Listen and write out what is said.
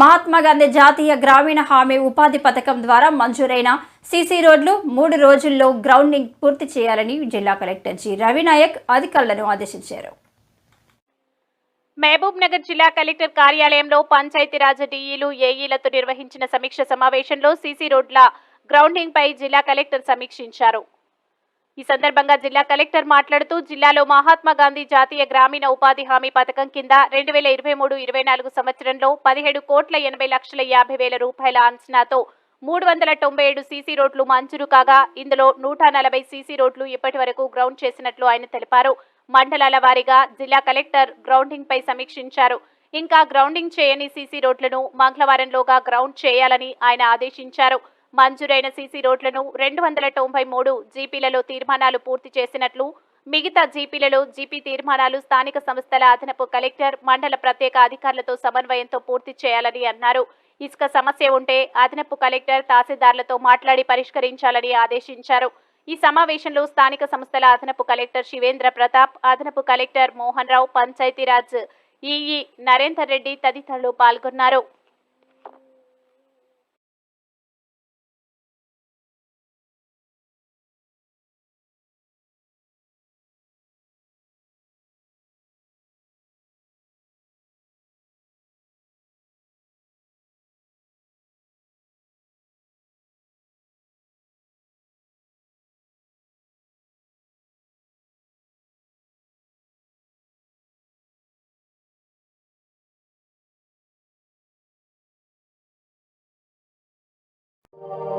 మహాత్మా గాంధీ జాతీయ గ్రామీణ హామీ ఉపాధి పథకం ద్వారా మంజూరైన సీసీ రోడ్లు మూడు రోజుల్లో గ్రౌండింగ్ పూర్తి చేయాలని జిల్లా కలెక్టర్ జి. రవినాయక్ అధికారులను ఆదేశించారు. మహబూబ్ నగర్ జిల్లా కలెక్టర్ కార్యాలయంలో పంచాయతీరాజ్ డీఈలు ఏఈలతో నిర్వహించిన సమీక్ష సమావేశంలో సీసీ రోడ్ల గ్రౌండింగ్ పై జిల్లా కలెక్టర్ సమీక్షించారు. ఈ సందర్భంగా జిల్లా కలెక్టర్ మాట్లాడుతూ జిల్లాలో మహాత్మా గాంధీ జాతీయ గ్రామీణ ఉపాధి హామీ పథకం కింద రెండు వేల ఇరవై మూడు ఇరవై నాలుగు సంవత్సరంలో పదిహేడు కోట్ల ఎనభై లక్షల యాభై వేల రూపాయల అంచనాతో మూడు వందల తొంభై ఏడు సీసీ రోడ్లు మంజూరు కాగా ఇందులో నూట నలభై సీసీ రోడ్లు ఇప్పటి వరకు గ్రౌండ్ చేసినట్లు ఆయన తెలిపారు. మండలాల వారీగా జిల్లా కలెక్టర్ గ్రౌండింగ్ పై సమీక్షించారు. ఇంకా గ్రౌండింగ్ చేయని సీసీ రోడ్లను మంగళవారంలోగా గ్రౌండ్ చేయాలని ఆయన ఆదేశించారు. మంజూరైన సీసీ రోడ్లను రెండు వందల తొంభై మూడు జీపీలలో తీర్మానాలు పూర్తి చేసినట్లు మిగతా జీపీలలో జీపీ తీర్మానాలు స్థానిక సంస్థల అదనపు కలెక్టర్ మండల ప్రత్యేక అధికారులతో సమన్వయంతో పూర్తి చేయాలని అన్నారు. ఇసుక సమస్య ఉంటే అదనపు కలెక్టర్ తహసీల్దార్లతో మాట్లాడి పరిష్కరించాలని ఆదేశించారు. ఈ సమావేశంలో స్థానిక సంస్థల అదనపు కలెక్టర్ శివేంద్ర ప్రతాప్ అదనపు కలెక్టర్ మోహన్ రావు పంచాయతీరాజ్ ఈఈ నరేందర్ రెడ్డి తదితరులు పాల్గొన్నారు. you